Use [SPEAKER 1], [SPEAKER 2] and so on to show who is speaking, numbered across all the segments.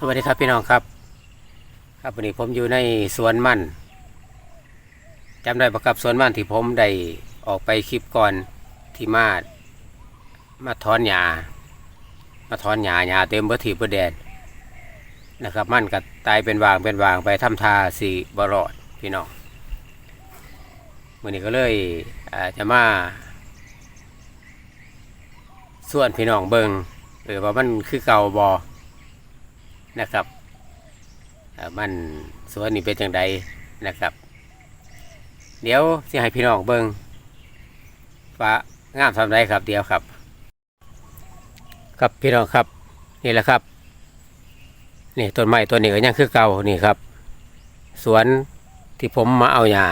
[SPEAKER 1] สวัสดีครับพี่น้องครับ ครับวันนี้ผมอยู่ในสวนมันจำได้ประกับสวนมันที่ผมได้ออกไปคลิปก่อนที่มามาถอนหญ้ามาถอนหญ้าหญ้าเต็มเบอร์ถีเบอร์แดนนะครับ มันก็ตายเป็นวางเป็นวางไปทำทาสีบรอดพี่น้องวันนี้ก็เลยอ่าจะมาส่วนพี่น้องเบิงเออว่ามันคือเก่าบอ นะครับมันสวนนี่เป็นจังใดนะครับ เดี๋ยวสิให้พี่น้องเบิงฟ้างามทำไรครับเดี๋ยวครับ ครับพี่น้องครับนี่แหละครับนี่ต้นไม้ต้นนี้ก็ยังคือเก่านี่ครับ สวนที่ผมมาเอาหญ้า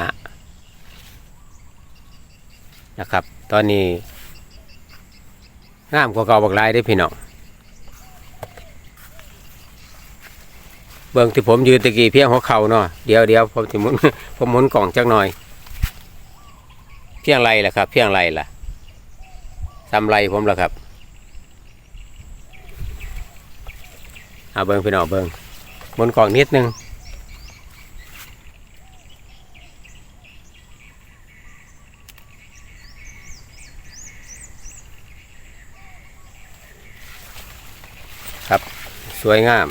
[SPEAKER 1] นะครับ ตอนนี้งามกว่าเก่าบักหลายได้พี่น้อง เบื้องที่ผมยืนตะกี้เพียงหัวเข่าเนาะเดี๋ยวเดี๋ยวผมสิมุนผมหมุนกล่องจักหน่อย เพียงไรล่ะครับ เพียงไรล่ะทำไรผมล่ะครับเอาเบิ้งพี่น้องเบิ้งหมุนกล่องนิดนึงครับ สวยงาม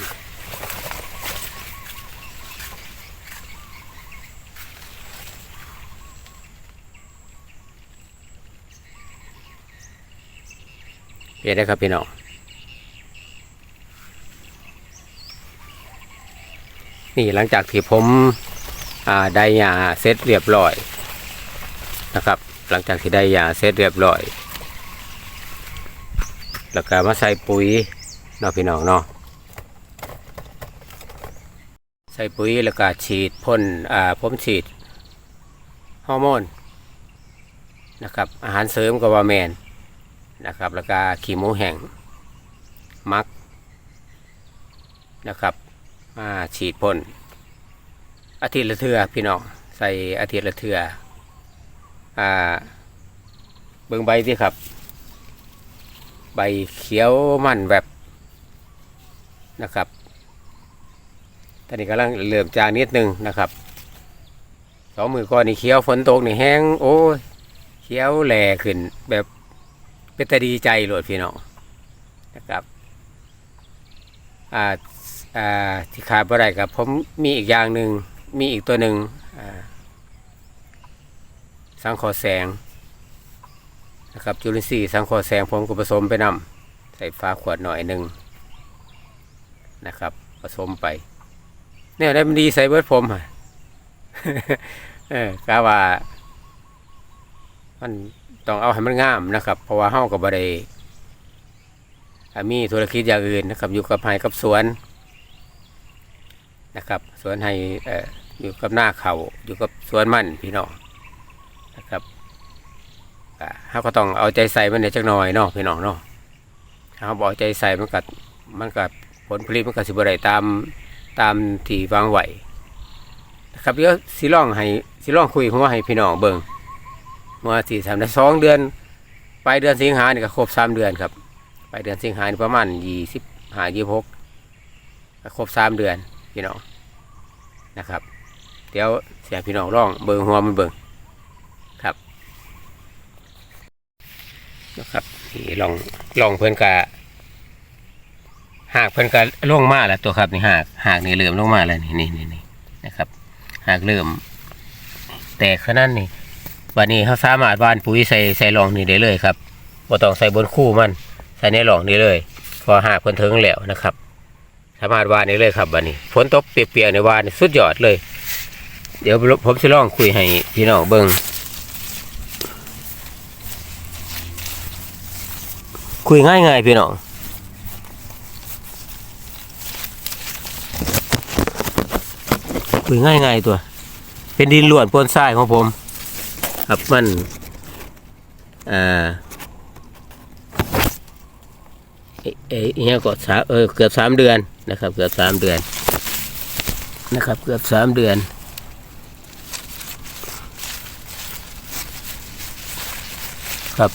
[SPEAKER 1] เห็นได้ครับพี่น้องนี่หลังจากที่ผมได้ยาเสร็จเรียบร้อยนะครับ หลังจากที่ได้ยาเสร็จเรียบร้อย แล้วก็มาใส่ปุ๋ยเนาะพี่น้องเนาะใส่ปุ๋ยแล้วก็ฉีดพ่นอ่าผมฉีดฮอร์โมนนะครับอาหารเสริมกับว่าแมน นะครับ แล้วก็ขี้หมูแห้งมักนะครับมาฉีดพ่นอาทิตย์ละเทือพี่น้องใส่อาทิตย์ละเทืออ่าเบิ่งใบที่ครับ ใบเขียวมันแบบนะครับตอนนี้กำลังเริ่อมจางนิดนึงนะครับสองมือก่อนนี่เขียวฝนตกนี่แห้งโอ้ยเขียวแหล่ขึ้นแบบ เป็นแต่ดีใจโหลดพี่น้องนะครับอ่าอ่าที่ขาดบ่ได้กับผมมีอีกอย่างหนึ่งมีอีกตัวหนึ่งสังขอแสงนะครับจุลินทรีย์สังขอแสงผมก็ผสมไปนำใส่ฟ้าขวดหน่อยหนึ่งนะครับผสมไปเนี่ยได้มันดีใส่เบิร์ดผมอะเออกาว่ามัน ต้องเอาให้มันงามนะครับ เพราะว่าเฮากับบได้อ่ามีธุรกิจอย่างอื่นนะครับ อยู่กับไห้กับสวนนะครับ สวนให้ออยู่กับหน้าเขาอยู่กับสวนมันพี่น้องนะครับเฮาก็ต้องเอาใจใส่มันในจักหน่อยเนาะพี่น้องเนาะเฮาบอาใจใส่มันก็มันก็ผลผลิตมันก็สิบได้ตามตามที่วางไหวนะครับเดี๋ยวสิลองให้สิลองคุยหัวให้พี่น้องเบิ่ง เมื่อสี่สามได้สองเดือนปลายเดือนสิงหาเนี่ก็ครบสามเดือนครับปลายเดือนสิงหาประมาณยี่สิบห้ายี่หกครบสามเดือนพี่น้องนะครับ เดี๋ยวเสียพี่น้องร้องเบิ่งหัวมันเบิ่งครับนะครับนี่ลองลองเพื่อนกะหากเพื่อนกะล่วงมาแล้วตัวครับนี่หากหากนี่เริ่มล่วงมาแล้วนี่นี่นี่นี่นะครับหากเริ่มแตกขนาดนี้ วันนี้เขาสามารถวานปุ๋ยใส่ใส่รองนี่ได้เลยครับบ่ต้องใส่บนคู่มันใส่ในรองนี่เลย พอหากคนถึงแล้วนะครับ สามารถวานได้เลยครับวันนี้ฝนตกเปียกๆในวานสุดยอดเลย เดี๋ยวผมจะลองคุยให้พี่น้องเบิ่งคุยง่ายๆพี่น้องคุยง่ายๆตัว เป็นดินล้วนปนทรายของผม ครับมันอ่าเอเอเนี้ยก็สาเออเกือบสามเดือนนะครับ เกือบสามเดือนนะครับ เกือบสามเดือนครับ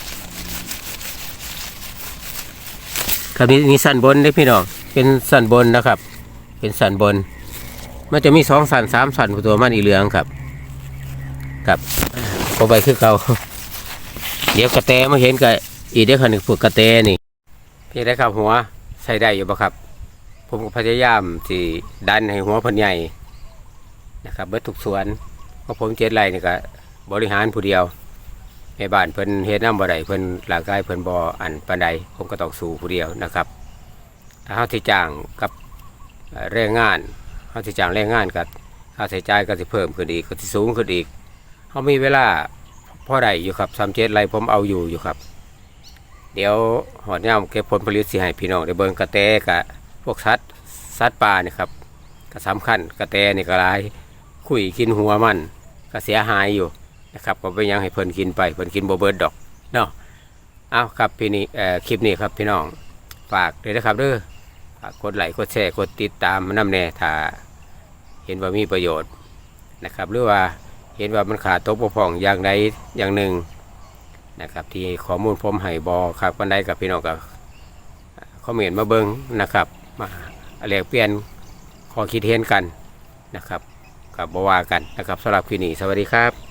[SPEAKER 1] ครับนี่นี่สันบนได้พี่น้องเป็นสันบนนะครับ เป็นสันบน มันจะมีสองสันสามสันตัวมันอีเหลืองครับครับ พอไปคือเขาเดี๋ยวกระแตมาเห็นกับอีเด็กคนหนึ่งฝึกกระแตนี่ พี่ได้ครับหัวใส่ได้อยู่ปะครับ ผมก็พยายามที่ดันให้หัวพันใหญ่นะครับเบิดทุกสวนเพราะผมเจ็ดไรนี่ก็บริหารผู้เดียวแม่บ้านเพิ่นเฮ็ดน้ำบ่ได้เพิ่นร่ากายเพิ่นบ่อันปานใดผมก็ต้องสู้ผู้เดียวนะครับ ถ้าเฮาที่จ้างกับแรงงานเฮาที่จ้างแรงงานกับค่าใช้จ่ายก็สิเพิ่มขึ้นอีกก็สิสูงขึ้นอีก เฮามีเวลาพอได้อยู่ครับ3 7ไรผมเอาอยู่อยู่ครับ เดี๋ยวหอดย่ามเก็บผลผลิตสิให้พี่น้องได้เบิ่งกระแตกะพวกสัตว์สัตว์ป่านี่ครับก็สำคัญกระแตนี่ก็หลายคุยกินหัวมันก็เสียหายอยู่นะครับก็ไปยังให้เพิ่นกินไปเพิ่นกินโบเบิร์ดดอกเนาะเอาครับพี่นี่เอ่อคลิปนี้ครับพี่น้องฝากด้วยนะครับเด้อฝากกดไลค์กดแชร์กดติดตามน้ำแน่ถ้าเห็นว่ามีประโยชน์นะครับหรือว่า เห็นว่ามันขาดตกบกพร่องอย่างใดอย่างหนึ่งนะครับ ที่ข้อมูลผมให้บอครับวันใดกับพี่น้องกับคอมเมนต์มาเบิงนะครับ มาแลกเปลี่ยนข้อคิดเห็นกันนะครับกับบวากันนะครับสำหรับคลิปนี้สวัสดีครับ